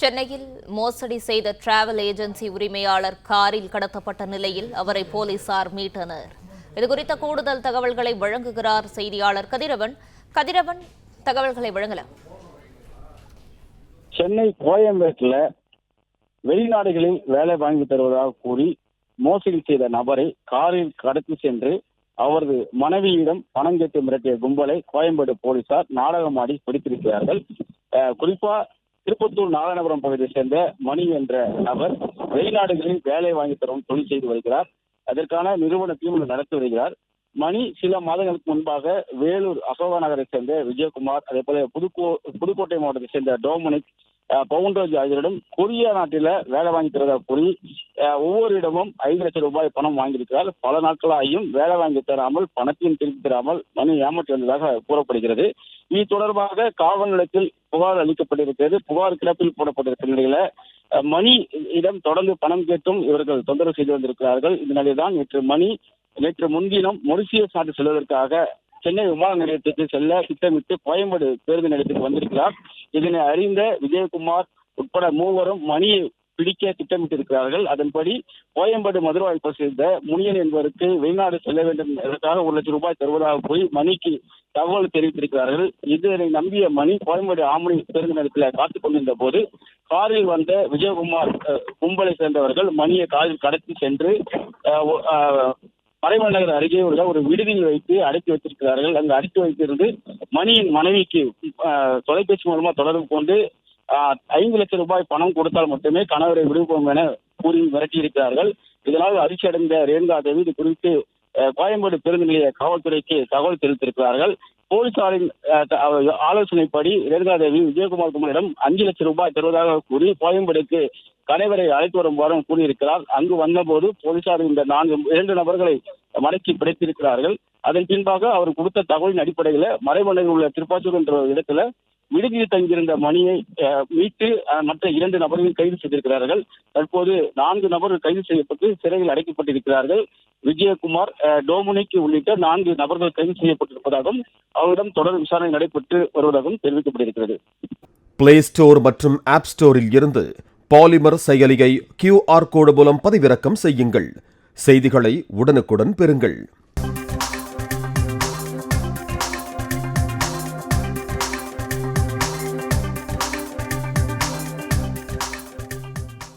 சென்னையில் மோசடி செய்த டிராவல் ஏஜென்சி உரிமையாளர் காரில் கடத்தப்பட்ட நிலையில் அவரை போலீசார் மீட்டனர். இதுகுறித்த கூடுதல் தகவல்களை வழங்குகிறார் செய்தியாளர் கதிரவன். கதிரவன் தகவல்களை வழங்கலாம். சென்னை கோயம்பேட்டில் வெளிநாடுகளில் வேலை வாங்கி தருவதாக கூறி மோசடி செய்த நபரை காரில் கடத்தி சென்று அவரது மனைவியிடம் பணம் கேட்டு மிரட்டிய கும்பலை கோயம்பேடு போலீசார் நாடகமாடி பிடித்திருக்கிறார்கள். குறிப்பா திருப்பத்தூர் நாகநபுரம் பகுதியை சேர்ந்த மணி என்ற நபர் வெளிநாடுகளில் வேலை வாங்கி தரும் தொழில் செய்து வருகிறார். அதற்கான நிறுவனத்தையும் நடத்தி வருகிறார். மணி சில மாதங்களுக்கு முன்பாக வேலூர் அசோகா நகரை சேர்ந்த விஜயகுமார் அதே போல புதுக்கோ புதுக்கோட்டை மாவட்டத்தை சேர்ந்த டோமனிக் அஹ், பவுண்டராஜ் ஆகியோரிடம் கொரியா நாட்டில வேலை வாங்கி தரதா கூறி ஒவ்வொரு இடமும் ஐந்து லட்சம் ரூபாய் பணம் வாங்கியிருக்கிறார். பல நாட்களாகியும் வேலை வாங்கி தராமல் பணத்தையும் திருப்பி தராமல் மணி ஏமாற்றி வந்ததாக கூறப்படுகிறது. இது தொடர்பாக காவல் நிலையத்தில் புகார் அளிக்கப்பட்டிருக்கிறது. புகார் கிளப்பில் போடப்பட்டிருக்கிற நிலையில மணி இடம் தொடர்ந்து பணம் கேட்டும் இவர்கள் தொந்தரவு செய்து வந்திருக்கிறார்கள். இந்த நிலையில்தான் நேற்று மணி நேற்று முன்தினம் மொரிசியஸ் நாட்டு செல்வதற்காக சென்னை விமான நிலையத்திற்கு செல்ல திட்டமிட்டு கோயம்பேடு பேருந்து நிலையத்துக்கு வந்திருக்கிறார். இதனை அறிந்த விஜயகுமார் உட்பட மூவரும் மணியை பிடிக்க திட்டமிட்டிருக்கிறார்கள். அதன்படி கோயம்பேடு மதுரவாய்ப்பை சேர்ந்த முனியன் என்பவருக்கு வெளிநாடு செல்ல வேண்டும் என்பதற்காக ஒரு லட்சம் ரூபாய் தருவதாக போய் மணிக்கு தகவல் தெரிவித்திருக்கிறார்கள். இதனை நம்பிய மணி கோயம்பேடு ஆமணி பேருந்து நிலையத்தில் காத்துக் கொண்டிருந்த போது காரில் வந்த விஜயகுமார் அஹ், கும்பலை சேர்ந்தவர்கள் மணியை காரில் கடத்தி சென்று அஹ், மறைமலை நகர் அருகே உள்ள ஒரு விடுதியில் வைத்து அடைத்து வைத்திருக்கிறார்கள். அங்கு அடைத்து வைத்திருந்து மணியின் மனைவிக்கு அஹ், தொலைபேசி மூலமா தொடர்பு கொண்டு ஐந்து லட்சம் ரூபாய் பணம் கொடுத்தால் மட்டுமே கணவரை விடுவிப்போம் என கூறி மிரட்டியிருக்கிறார்கள். இதனால் அதிர்ச்சி அடைந்த ரேணுகா தேவி இது குறித்து கோயம்பேடு பேருந்து நிலைய காவல்துறைக்கு தகவல் தெரிவித்திருக்கிறார்கள். போலீசாரின் ஆலோசனைப்படி ரேணுகா தேவி விஜயகுமார் குமாரிடம் அஞ்சு லட்சம் ரூபாய் தருவதாக கூறி கோயம்பேடுக்கு கணவரை அழைத்து வருமாறும் கூறியிருக்கிறார். அங்கு வந்தபோது போலீசார் இந்த நான்கு இரண்டு நபர்களை மடக்கி பிடித்திருக்கிறார்கள். அதன் பின்பாக அவர் கொடுத்த தகவலின் அடிப்படையில் மறைமலையில் உள்ள திருப்பாச்சூர் என்ற இடத்துல விடுதியில் தங்கியிருந்த மணியை மீட்டு மற்ற இரண்டு நபர்கள் கைது செய்திருக்கிறார்கள். தற்போது நான்கு நபர்கள் கைது செய்யப்பட்டு சிறையில் அடைக்கப்பட்டிருக்கிறார்கள். விஜயகுமார் டோமினிக் உள்ளிட்ட நான்கு நபர்கள் கைது செய்யப்பட்டிருப்பதாகவும் அவரிடம் தொடர் விசாரணை நடைபெற்று வருவதாகவும் தெரிவிக்கப்பட்டிருக்கிறது. பிளே ஸ்டோர் மற்றும் ஆப் ஸ்டோரில் இருந்து பாலிமர் செயலியை கியூஆர் கோடு மூலம் பதிவிறக்கம் செய்யுங்கள். செய்திகளை உடனுக்குடன் பெறுங்கள்.